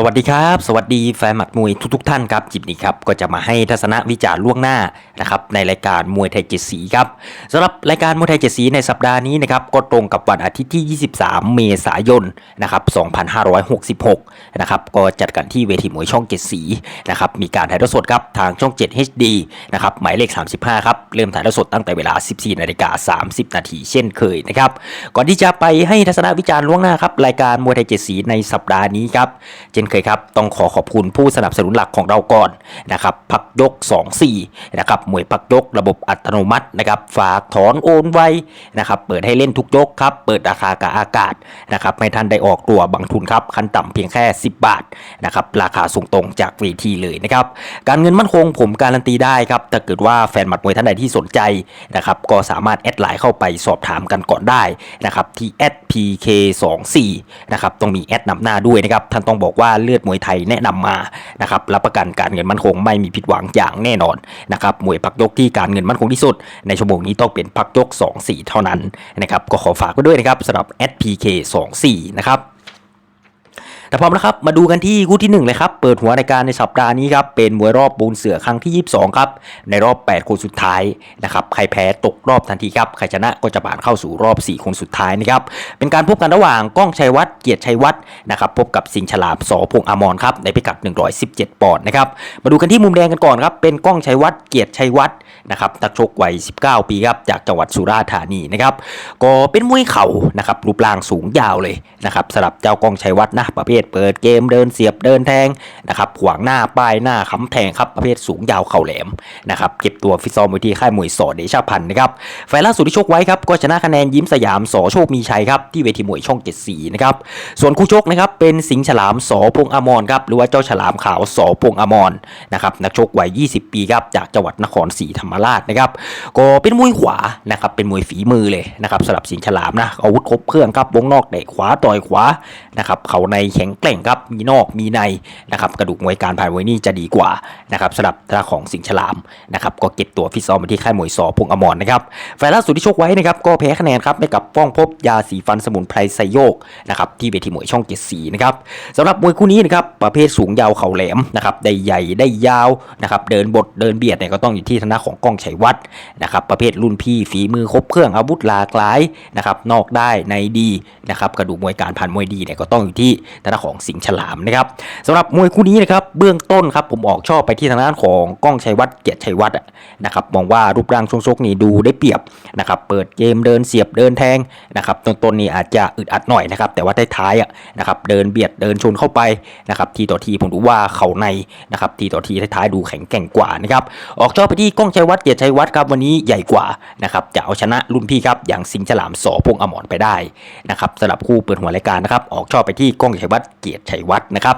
สวัสดีครับ สวัสดีแฟนหมัดมวยทุกๆท่านครับจิบนี้ครับก็จะมาให้ทัศนวิจารณ์ล่วงหน้านะครับในรายการมวยไทยเจ็ดสีครับสำหรับรายการมวยไทยเจ็ดสีในสัปดาห์นี้นะครับก็ตรงกับวันอาทิตย์ที่ 23 เมษายนนะครับ2566นะครับก็จัดกันที่เวทีมวยช่องเจ็ดสีนะครับมีการถ่ายทอดสดครับทางช่อง 7 HD นะครับหมายเลข 35ครับเริ่มถ่ายทอดสดตั้งแต่เวลา 14นาฬิกา30 นาทีเช่นเคยนะครับก่อนที่จะไปให้ทัศนวิจารณ์ล่วงหน้าครับรายการมวยไทยเจ็ดสีในสัปดาห์นี้ครับเช่นเคยครับต้องขอขอบคุณผู้สนับสนุนหลักของเราก่อนนะครับพักยก 24นะครับมวยพักยกระบบอัตโนมัตินะครับฝากถอนโอนไวนะครับเปิดให้เล่นทุกยกครับเปิดราคากับอากาศนะครับให้ท่านได้ออกตัวบังทุนครับขั้นต่ำเพียงแค่ 10 บาทนะครับราคาส่งตรงจากเวทีเลยนะครับการเงินมั่นคงผมการันตีได้ครับถ้าเกิดว่าแฟนหมัดมวยท่านใดที่สนใจนะครับก็สามารถแอดไลน์เข้าไปสอบถามกันก่อนได้นะครับที่แอด PK24 นะครับต้องมีแอดนำหน้าด้วยนะครับท่านต้องบอกว่าเลือดมวยไทยแนะนำมานะครับรับประกันการเงินมั่นคงไม่มีผิดหวังอย่างแน่นอนนะครับมวยพักยกที่การเงินมั่นคงที่สุด ในชั่วโมงนี้ต้องเป็นพักยก 2-4 เท่านั้นนะครับก็ขอฝากไว้ด้วยนะครับสำหรับ SPK24 นะครับ แต่พร้อมนะครับ มาดูกันที่คู่ที่ 1 เลยครับ เปิดหัวในการในสัปดาห์นี้ครับ เป็นมวยรอบปูนเสือครั้งที่ 22 ครับ ในรอบ 8 คนสุดท้ายนะครับ ใครแพ้ตกรอบทันทีครับ ใครชนะก็จะผ่านเข้าสู่รอบ 4 คนสุดท้ายนะครับ เป็นการพบกันระหว่างก้องชัยวัฒน์ เกียรติชัยวัฒน์นะครับ พบกับสิงห์ฉลามสอพงอมรครับ ในพิกัด 117 ปอนด์นะครับ มาดูกันที่มุมแดงกันก่อนครับ เป็นก้องชัยวัฒน์ เกียรติชัยวัฒน์นะครับ นักชกวัย 19 ปีครับ จากจังหวัดสุราษฎร์ธานีนะครับ ก็เป็นมวยเข่านะครับ รูปร่างสูงยาวเลยนะครับสำหรับเจ้าก้องชัยวัฒน์นะประเภทเปิดเกมเดินเสียบเดินแทงนะครับขวางหน้าป้ายหน้าค้ำแทงครับประเภทสูงยาวเข่าแหลมนะครับเก็บตัวฟิตซ้อมไว้ที่ค่ายมวยสอเดชาพันธ์นะครับไฟล์ล่าสุดที่ชกไว้ครับก็ชนะคะแนนยิ้มสยามสอโชคมีชัยครับที่เวทีมวยช่องเจ็ดสีนะครับส่วนคู่ชกนะครับเป็นสิงห์ฉลามสอพงอมรครับหรือว่าเจ้าฉลามขาวสอพงอมรนะครับนักชกวัย 20 ปีครับจากจังหวัดนครศรีธรรมราชนะครับก็เป็นมวยขวานะครับเป็นมวยฝีมือเลยนะครับสำหรับสิงห์ฉลามนะอาวุธครบเครื่องครับวงนอกเตะขวาต่อยขวานะครับเข่าในแข็งแกร่งครับมีนอกมีในนะครับกระดูกมวยการผ่านมวยนี่จะดีกว่านะครับสำหรับทางของสิงห์ฉลามนะครับก็เก็บตัวฟิตซ้อมมาที่ค่ายมวยสอพงอมรนะครับไฟล์ล่าสุดที่ชกไว้นะครับก็แพ้คะแนนครับให้กับป้องพบยาสีฟันสมุนไพรไซโยกนะครับที่เวทีมวยช่องเจ็ดสีนะครับสำหรับมวยคู่นี้นะครับประเภทสูงยาวเข่าแหลมนะครับได้ใหญ่ได้ยาวนะครับเดินบทเดินเบียดเนี่ยก็ต้องอยู่ที่ทางด้าของก้องชัยวัฒน์นะครับประเภทรุ่นพี่ฝีมือครบเครื่องอาวุธหลากหลายนะครับนอกได้ในดีนะครับกระดูกมวยการผ่านมวยดีเนี่ยก็ต้องอยู่ที่ทางด้าของสิงห์ฉลามนะครับสำหรับมวยคู่นี้นะครับเบื้องต้นครับผมออกชอบไปที่ทางด้านของก้องชัยวัฒน์เกียรติชัยวัฒน์อะนะครับมองว่ารูปร่างช่วงชกนี่ดูได้เปรียบนะครับเปิดเกมเดินเสียบเดินแทงนะครับต้นๆนี่อาจจะอึดอัดหน่อยนะครับแต่ว่าท้ายๆอะนะครับเดินเบียดเดินชนเข้าไปนะครับทีต่อทีผมดูว่าเข่าในนะครับทีต่อทีท้ายๆดูแข็งแกร่งกว่านะครับออกชอบไปที่ก้องชัยวัฒน์เกียรติชัยวัฒน์ครับวันนี้ใหญ่กว่านะครับจะเอาชนะรุ่นพี่ครับอย่างสิงห์ฉลามสอพงอมรไปได้นะครับสำหรับคู่เปิดหัวรายการนะครับออกชอบไปที่ก้องชัยวัฒน์เกียรติชัยวัฒน์นะครับ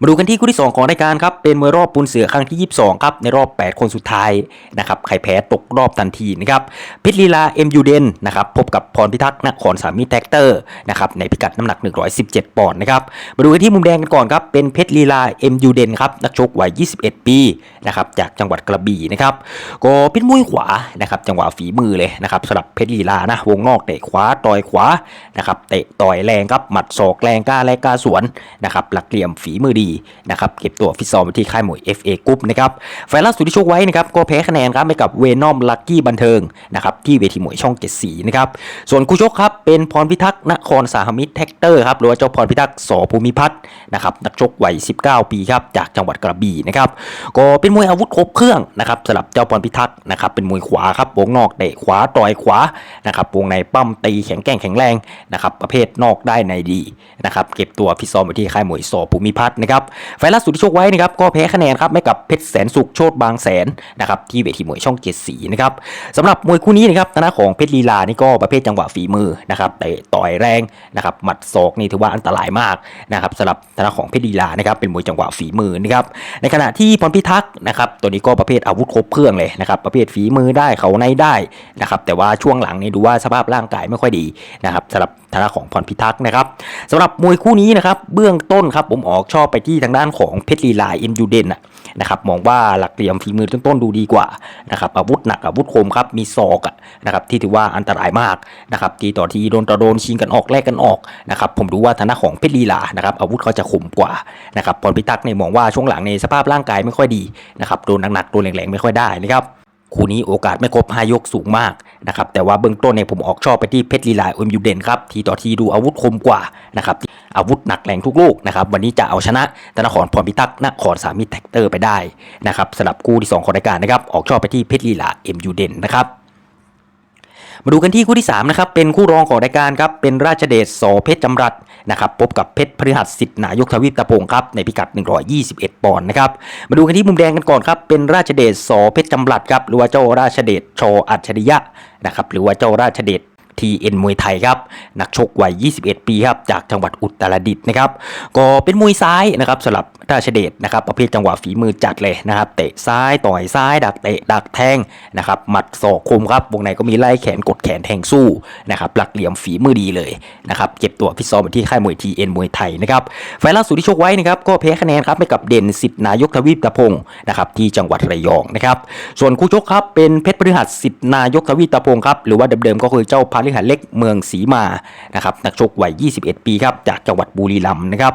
มาดูกันที่คู่ที่ 2 ของรายการครับ เป็นมวยรอบปูนเสือครั้งที่ 22 ครับ ในรอบ 8 คนสุดท้ายนะครับ ใครแพ้ตกรอบทันทีนะครับพชรลีลาเอ็มยูเดนนะครับ พบกับพรพิทักษ์นครสามิตแท็กเตอร์นะครับ ในพิกัดน้ำหนัก 117 ปอนด์นะครับ มาดูกันที่มุมแดงกันก่อนครับ เป็นเพชรลีลาเอ็มยูเดนครับ นักชกวัย 21 ปีนะครับ จากจังหวัดกระบี่นะครับ ก็เป็นมวยขวานะครับ จังหวะฝีมือเลยนะครับสำหรับเพชรลีลานะ วงนอกเตะขวาต่อยขวานะครับ เตะต่อยแรงครับ หมัดศอกแรงกล้าแรงกล้าสวนนะครับ หลักเหลี่ยมฝีมือดีนะครับเก็บตัวฟิตซ้อมไว้ที่ค่ายมวย FA กรุ๊ปนะครับไฟล์ล่าสุดที่ชกไว้นะครับก็แพ้คะแนนครับไปกับเวนอมลักกี้บันเทิงนะครับที่เวทีมวยช่องเจ็ดสีนะครับส่วนคู่ชกครับเป็นพรพิทักษ์นครสาหมิตรแท็กเตอร์ครับหรือว่าเจ้าพรพิทักษ์สภูมิพัฒน์นะครับนักชกวัย 19 ปีครับจากจังหวัดกระบี่นะครับก็เป็นมวยอาวุธครบเครื่องนะครับสำหรับเจ้าพรพิทักษ์นะครับเป็นมวยขวาครับวงนอกเตะขวาต่อยขวานะครับวงในปั้มตีแข็งแกร่งแข็งแรงนะครับประเภทนอกได้ในดีนะครับเก็บตัวฟิตซ้อมไว้ที่ค่ายมวยสภูมิพัฒน์นะครับไฟล์ล่าสุดที่ชกไว้นะครับก็แพ้คะแนนครับให้กับเพชรแสนสุขโชตบางแสนนะครับที่เวทีมวยช่องเจ็ดสีนะครับสำหรับมวยคู่นี้นะครับทางของเพชรลีลานี่ก็ประเภทจังหวะฝีมือนะครับเตะต่อยแรงนะครับหมัดศอกนี่ถือว่าอันตรายมากนะครับสำหรับทางของเพชรลีลานะครับเป็นมวยจังหวะฝีมือนะครับในขณะที่พรพิทักษ์นะครับตัวนี้ก็ประเภทอาวุธครบเครื่องเลยนะครับประเภทฝีมือได้เขาในได้นะครับแต่ว่าช่วงหลังนี่ดูว่าสภาพร่างกายไม่ค่อยดีนะครับสำหรับทางของพรพิทักษ์นะครับสำหรับมวยคู่นี้นะครับเบื้องต้นครับผมออกชอบไปที่ทางด้านของเพชรลีลาเอ็มยูเดนนะครับมองว่าหลักเหลี่ยมฝีมือต้นๆดูดีกว่านะครับอาวุธหนักอาวุธคมครับมีศอกนะครับที่ถือว่าอันตรายมากนะครับทีต่อทีโดนต่อโดนชิงกันออกแลกกันออกนะครับผมดูว่าทางด้านของเพชรลีลานะครับอาวุธเขาจะคมกว่านะครับพรพิทักษ์เนี่ยมองว่าช่วงหลังในสภาพร่างกายไม่ค่อยดีนะครับโดนหนักๆโดนแรงๆไม่ค่อยได้นะครับ คู่นี้โอกาสไม่ครบ5ยกสูงมากนะครับแต่ว่าเบื้องต้นเนี่ยผมออกชอบไปที่เพชรลีลาเอ็มยูเดนครับทีต่อทีดูอาวุธคมกว่านะครับอาวุธหนักแรงทุกลูกนะครับวันนี้จะเอาชนะธนครพรพิทักษ์นครสามิตรแท็กเตอร์ไปได้นะครับสำหรับคู่ที่ 2 ของรายการนะครับออกชอบไปที่เพชรลีลาเอ็มยูเดนนะครับ มาดูกันที่คู่ที่3นะครับเป็นคู่รองของรายการครับเป็นราชเดชสอเพชรจำรัดนะครับพบกับเพชรพฤหัสสิทธิ์นายกทวีปตะพงครับในพิกัด 121 ปอนด์นะครับมาดูกันที่มุมแดงกันก่อนครับเป็นราชเดชสอเพชรจำรัดครับหรือว่าเจ้าราชเดชชออัจฉริยะนะครับหรือว่าเจ้าราชเดช TN มวยไทยครับนักชกวัย 21 ปีครับจากจังหวัดอุตรดิตถ์นะครับก็เป็นมวยซ้ายนะครับสำหรับราชเดชนะครับประเภทจังหวะฝีมือจัดเลยนะครับเตะซ้ายต่อยซ้ายดักเตะดักแทงนะครับหมัดศอกคมครับวงในก็มีไล่แขนกดแขนแทงสู้นะครับหลักเหลี่ยมฝีมือดีเลยนะครับเก็บตัวฟิตซ้อมที่ค่ายมวย TN มวยไทยนะครับไฟล์ล่าสุดที่ชกไว้นะครับก็แพ้คะแนนครับให้กับเด่นสิทธิ์นายกทวีปตะพงศ์นะครับที่จังหวัดระยองนะครับส่วนคู่ชกครับเป็นเพชรพฤหัสสิทธิ์นายกทวีปตะพงครับหรือว่าเดิมๆก็คือเจ้าพาลิหันเล็กเมืองศรีมานะครับนักชกวัย 21 ปีครับจากจังหวัดบุรีรัมย์นะครับ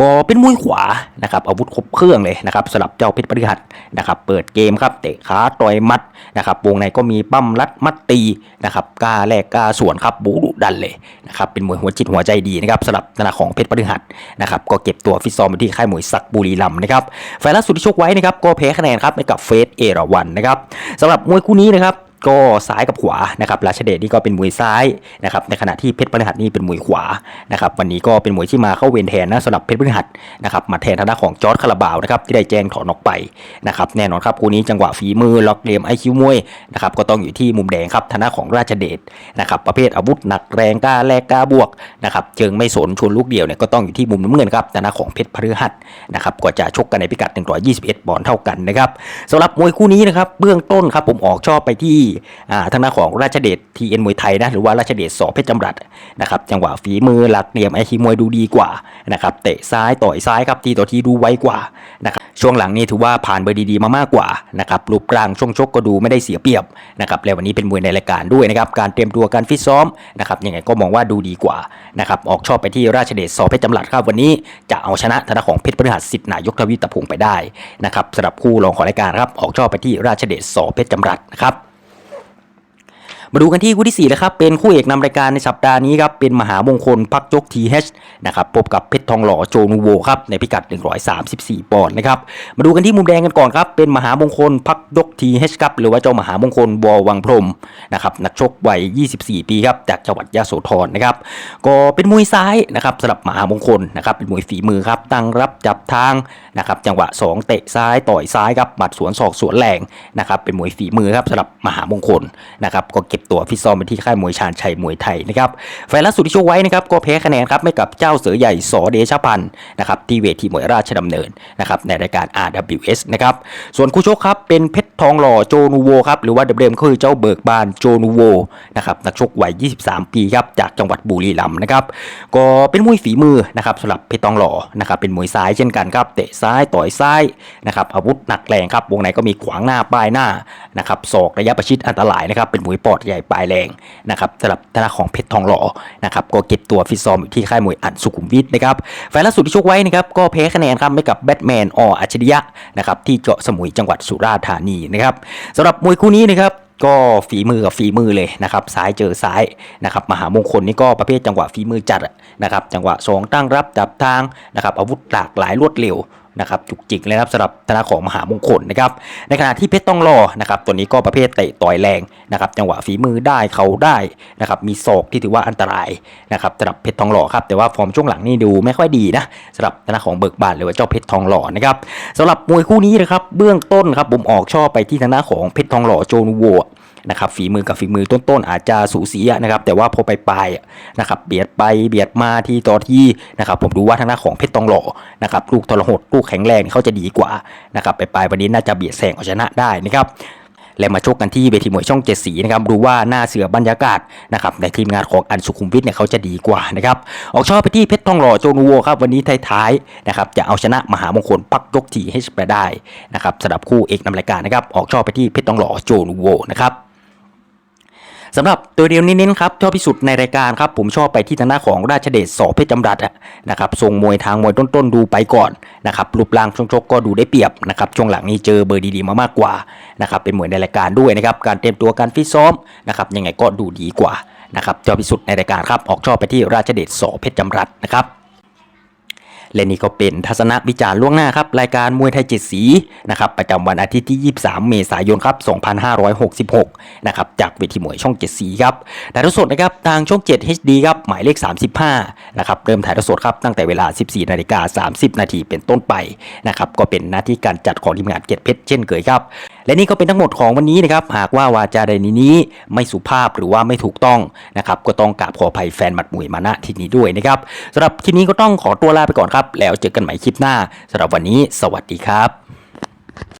ก็เป็นมวยขวานะครับอาวุธครบเครื่องเลยนะครับสำหรับเจ้าเพชรพฤหัสนะครับเปิดเกมครับเตะขาต่อยมัดนะครับวงในก็มีปั้มรัดมัดตีนะครับกล้าแลกกล้าสวนครับบูดุดันเลยนะครับเป็นมวยหัวจิตหัวใจดีนะครับสำหรับธนาของเพชรพฤหัสนะครับก็เก็บตัวฟิตซ้อมอยู่ที่ค่ายมวยสักบุรีรัมย์นะครับไฟล์ล่าสุดที่ชกไว้นะครับก็แพ้คะแนนครับให้กับเฟสเอราวันนะครับสำหรับมวยคู่นี้นะครับ ก็ซ้ายกับขวานะครับราชเดชนี่ก็เป็นมวยซ้ายนะครับในขณะที่เพชรพฤหัสนี่เป็นมวยขวานะครับวันนี้ก็เป็นมวยที่มาเข้าเวรแทนนะสำหรับเพชรพฤหัสนะครับมาแทนทางด้านของจอร์ดคาราบาวนะครับที่ได้แจ้งถอนออกไปนะครับแน่นอนครับคู่นี้จังหวะฝีมือล็อกเหลี่ยมไอคิวมวยนะครับก็ต้องอยู่ที่มุมแดงครับทางด้านของราชเดชนะครับประเภทอาวุธหนักแรงกล้าแลกกล้าบวกนะครับเจิงไม่สนชวนลูกเดียวเนี่ยก็ต้องอยู่ที่มุมน้ำเงินครับทางด้านของเพชรพฤหัสนะครับก็จะชกกันในพิกัด 121ปอนด์เท่ากันนะครับสำหรับมวยคู่นี้นะครับเบื้องต้นครับผมออกชอบไปที่อ่ทางด้านของราชเดชทีเอ็นมวยไทยนะหรือว่าราชเดชสอเพชรจำรัดนะครับจังหวะฝีมือหลักเหลี่ยมไอคิมวยดูดีกว่านะครับเตะซ้ายต่อยซ้ายครับทีต่อทีดูไวกว่านะครับช่วงหลังนี่ถือว่าผ่านเบอร์ดีๆมามากกว่านะครับรูปร่างช่วงชกก็ดูไม่ได้เสียเปรียบนะครับแล้ววันนี้เป็นมวยในรายการด้วยนะครับการเตรียมตัวการฟิตซ้อมนะครับยังไงก็มองว่าดูดีกว่านะครับออกชอบไปที่ราชเดชสอเพชรจำรัดครับวันนี้จะเอาชนะทางด้านของเพชรพฤหัสสิทธิ์นายกทวีตะพงศ์ไปได้นะครับสำหรับคู่รองของรายการครับออกชอบไปที่ราชเดชสอเพชรจำรัดนะครับ มาดูกันที่คู่ที่ 4 นะครับ เป็นคู่เอกนำรายการในสัปดาห์นี้ครับ เป็นมหามงคลพักยกทีเนะครับ พบกับเพชรทองหล่อโจนูโวครับ ในพิกัด 134 ปอนด์นะครับ มาดูกันที่มุมแดงกันก่อนครับ เป็นมหามงคลพักยกทีเครับ หรือว่าเจ้ามหามงคลวอวังพรมนะครับ นักชกวัย 24 ปีครับ จากจังหวัดยะโสธรนะครับ ก็เป็นมวยซ้ายนะครับสำหรับมหามงคลนะครับ เป็นมวยฝีมือครับ ตั้งรับจับทางนะครับ จังหวะ 2 เตะซ้ายต่อยซ้ายครับ หมัดสวนศอกสวนแรงนะครับ เป็นมวยฝีมือครับสำหรับมหามงคลนะครับ ก็เก็บตัวฟิตซ้อมไปที่ค่ายมวยชาญชัยมวยไทยนะครับไฟล์ล่าสุดที่ชกไว้นะครับก็แพ้คะแนนครับให้กับเจ้าเสือใหญ่สอเดชพันธ์นะครับที่เวทีมวยราชดำเนินนะครับในรายการ RWS นะครับส่วนคู่ชกครับเป็นเพชรทองหล่อโจนูโวครับหรือว่าเดิมๆคือเจ้าเบิกบานโจนูโวนะครับนักชกวัย 23 ปีครับจากจังหวัดบุรีรัมย์นะครับก็เป็นมวยฝีมือนะครับสำหรับเพชรทองหล่อนะครับเป็นมวยซ้ายเช่นกันครับเตะซ้ายต่อยซ้ายนะครับอาวุธหนักแรงครับวงในก็มีขวางหน้าป้ายหน้านะครับศอกระยะประชิดอันตรายนะครับเป็นมวยปอดใหญ่ปลายแรงนะครับสำหรับทางด้าของเพชรทองหล่อนะครับก็เก็บตัวฟิตซ้อมอยู่ที่ค่ายมวยอันสุขุมวิทนะครับไฟล์ล่าสุดที่ชกไว้นะครับก็แพ้คะแนนครับให้กับแบทแมนออัจฉริยะนะครับที่เกาะสมุยจังหวัดสุราษฎร์ธานีนะครับสำหรับมวยคู่นี้นะครับก็ฝีมือกับฝีมือเลยนะครับซ้ายเจอซ้ายนะครับมหามงคลนี่ก็ประเภทจังหวะฝีมือจัดนะครับจังหวะสองตั้งรับจับทางนะครับอาวุธหลากหลายรวดเร็ว นะครับจุกจิกเลยครับสำหรับธนาของมหามงคลนะครับในขณะที่เพชรต้องรอนะครับตัวนี้ก็ประเภทเตะต่อยแรงนะครับจังหวะฝีมือได้เขาได้นะครับมีศอกที่ถือว่าอันตรายนะครับสำหรับเพชรทองหล่อครับแต่ว่าฟอร์มช่วงหลังนี่ดูไม่ค่อยดีนะสำหรับธนาของเบิกบานหรือว่าเจ้าเพชรทองหล่อนะครับสำหรับมวยคู่นี้นะครับเบื้องต้นครับผมออกชอบไปที่ทางด้าของเพชรทองหล่อโจนูโว นะครับฝีมือกับฝีมือต้นๆอาจจะสูสีนะครับแต่ว่าพอไปปลายนะครับเบียดไปเบียดมาที่ตอที่นะครับผมดูว่าทางด้าของเพชรตองหล่อนะครับลูกทรหดลูกแข็งแรงเขาจะดีกว่านะครับไปปลายวันนี้น่าจะเบียดแซงเอาชนะได้นะครับและมาชกกันที่เวทีมวยช่องเจ็ดสีนะครับดูว่าหน้าเสือบรรยากาศนะครับในทีมงานของอันสุขุมวิทเนี่ยเขาจะดีกว่านะครับออกชอบไปที่เพชรทองหล่อโจนูโวครับวันนี้ท้ายๆนะครับจะเอาชนะมหามงคลปักยกทีให้ไปได้นะครับสำหรับคู่เอกนำรายการนะครับออกชอบไปที่เพชรทองหล่อโจนูโวนะครับ สำหรับตัวเดียวเน้นๆครับชอบที่สุดในรายการครับผมชอบไปที่ทางหน้าของราชเดชสอเพชรจำรัดนะครับทรงมวยทางมวยต้นๆดูไปก่อนนะครับรูปร่างช่วงชกก็ดูได้เปรียบนะครับช่วงหลังนี้เจอเบอร์ดีๆมามากกว่านะครับเป็นมวยในรายการด้วยนะครับการเตรียมตัวการฟิตซ้อมนะครับยังไงก็ดูดีกว่านะครับชอบที่สุดในรายการครับออกชอบไปที่ราชเดชสอเพชรจำรัดนะครับ และนี่ก็เป็นทัศนวิจารณ์ล่วงหน้าครับรายการมวยไทยเจ็ดสีนะครับประจำวันอาทิตย์ที่ 23 เมษายนครับ 2566 นะครับจากเวทีมวยช่องเจ็ดสีครับถ่ายทอดสดนะครับทางช่อง 7 HD ครับหมายเลข 35 นะครับเริ่มถ่ายทอดสดครับตั้งแต่เวลา 14 นาฬิกา 30 นาทีเป็นต้นไปนะครับก็เป็นหน้าที่การจัดของทีมงานเกียรติเพชรเช่นเคยครับและนี่ก็เป็นทั้งหมดของวันนี้นะครับหากว่าวาจาใดนนี้ไม่สุภาพหรือว่าไม่ถูกต้องนะครับก็ต้องกราบขออภัยแฟนหมัดมวยมาณที่นี้ด้วยนะครับสำหรับคลิปนี้ก็ต้องขอตัวลาไปก่อนครับแล้วเจอกันใหม่คลิปหน้าสำหรับวันนี้ สวัสดีครับ